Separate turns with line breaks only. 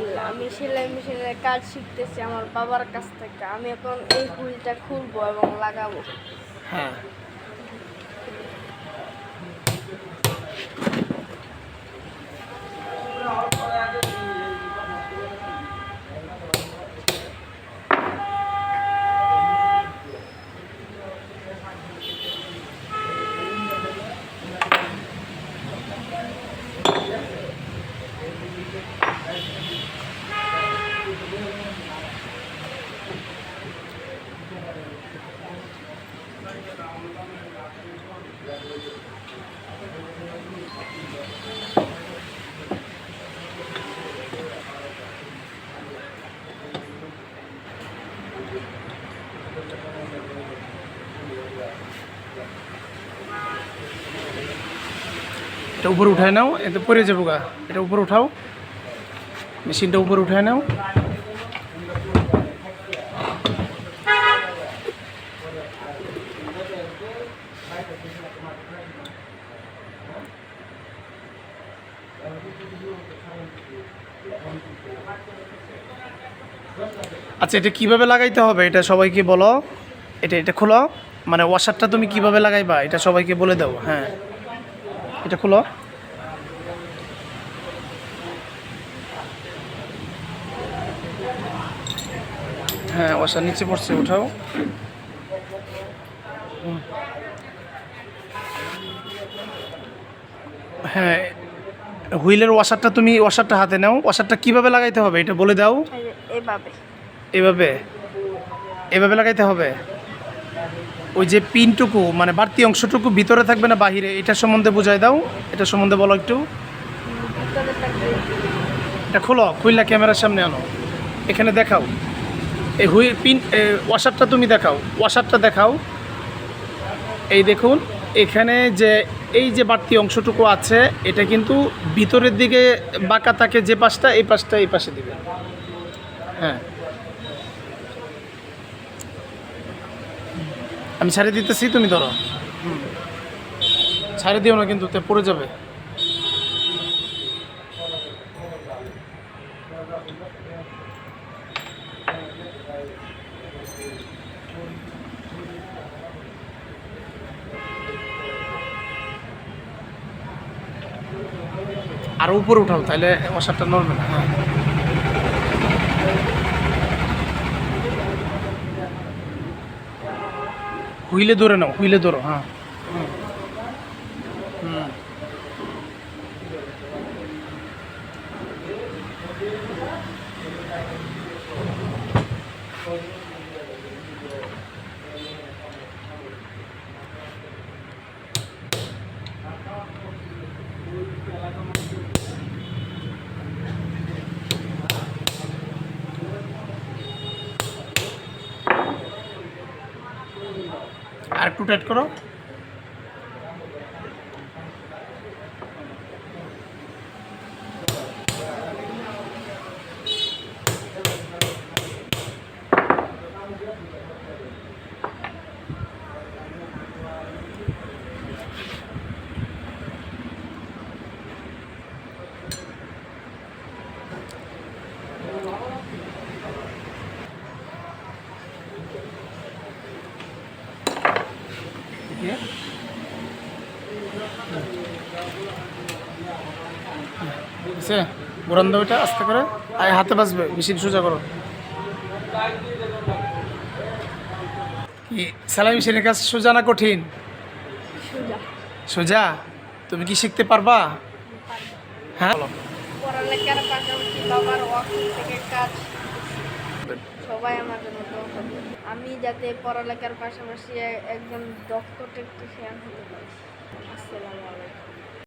Wheel আমি সেলাই মেশিনের কাজ শিখতেছি আমার বাবার কাছ থেকে। আমি এখন এই হুইলটা খুলবো এবং লাগাবো।
হ্যাঁ। এটা উপরে উঠায় নাও, এতে পরে যাব গা। এটা উপরে উঠাও। মেশিনটা উপরে উঠায় নাও। আচ্ছা এটা কীভাবে লাগাইতে হবে? এটা সবাইকে বলো। এটা এটা খোলো। মানে ওয়াশারটা তুমি কীভাবে লাগাইবা? এটা সবাইকে বলে দাও। হ্যাঁ। এটা খোলো। হ্যাঁ ওয়াশার নিচে পড়ছে উঠাও হুম। হ্যাঁ হুইলের ওয়াশারটা তুমি ওয়াশারটা হাতে নাও। ওয়াশারটা কীভাবে লাগাইতে হবে এটা বলে দাও।
এভাবে।
এভাবে? এভাবে লাগাইতে হবে? ওই যে পিনটুকু মানে বাড়তি অংশটুকু ভিতরে থাকবে না বাহিরে এটা সম্বন্ধে বুঝাই দাও। এটা সম্বন্ধে বলো একটু। এটা খোলো খুললা ক্যামেরার সামনে আনো। এখানে দেখাও। এই হুই পিন এ, ওয়াশারটা তুমি দেখাও। ওয়াশারটা দেখাও। এই দেখুন এখানে যে এই যে বাড়তি অংশটুকু আছে এটা কিন্তু ভিতরের দিকে বাঁকা থাকে যে পাশটা এই পাশটা এই পাশে দিবে। হ্যাঁ। আমি ছাড়ে দিতেছি তুমি ধরো। ছাড়ে দিও না কিন্তু পড়ে যাবে। আরও উপরে উঠাও তাহলে মশারটা নড়বে হ্যাঁ। হুইলে ধরে নাও হুইলে ধরো হ্যাঁ। আর একটু টাইট করো। দিয়ে বুঝছে বুড়ান আস্তে করে। আয় হাতে বাজবে মেশিন সোজা করো। কি সেলাই মেশিনের কাজ সোজা না কঠিন?
সোজা।
সোজা? তুমি কি শিখতে পারবা? হ্যাঁ?
পড়ালেখার পাশাপাশি বাবার ওয়াকিং থেকে কাজ সবাই আমার জন্য দোয়া করবেন। আমি যাতে পড়ালেখার পাশাপাশি একজন দক্ষ টেকনিশিয়ান হতে পারি। আসসালামু আলাইকুম।